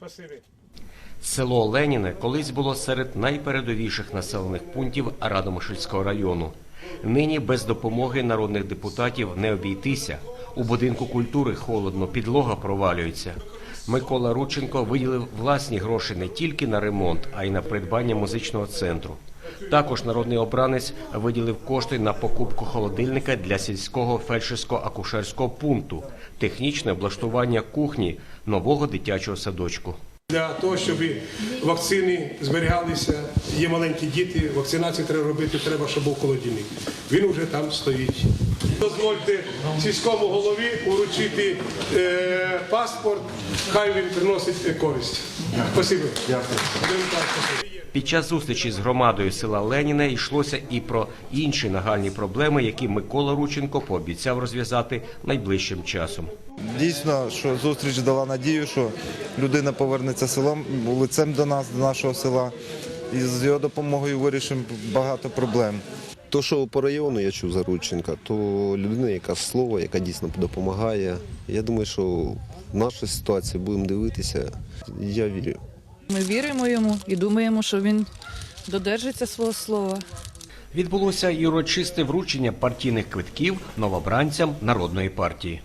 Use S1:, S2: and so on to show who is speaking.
S1: Спасибі.
S2: Село Леніне колись було серед найпередовіших населених пунктів Радомишльського району. Нині без допомоги народних депутатів не обійтися. У будинку культури холодно, підлога провалюється. Микола Рудченко виділив власні гроші не тільки на ремонт, а й на придбання музичного центру. Також народний обранець виділив кошти на покупку холодильника для сільського фельдшерсько-акушерського пункту, технічне облаштування кухні нового дитячого садочку.
S1: Для того, щоб вакцини зберігалися, є маленькі діти, вакцинацію треба робити, треба, щоб був холодильник. Він вже там стоїть. Дозвольте сільському голові уручити е, паспорт, хай він приносить е, користь. Спасибо. Дякую.
S2: Під час зустрічі з громадою села Леніне йшлося і про інші нагальні проблеми, які Микола Рученко пообіцяв розв'язати найближчим часом.
S3: Дійсно, що зустріч дала надію, що людина повернеться селом лицем до нас, до нашого села, і з його допомогою вирішимо багато проблем.
S4: То, що по району я чув за Рудченка, то людина, яка слово, яка дійсно допомагає. Я думаю, що в нашій ситуації будемо дивитися. Я вірю.
S5: Ми віримо йому і думаємо, що він додержиться свого слова.
S2: Відбулося і урочисте вручення партійних квитків новобранцям народної партії.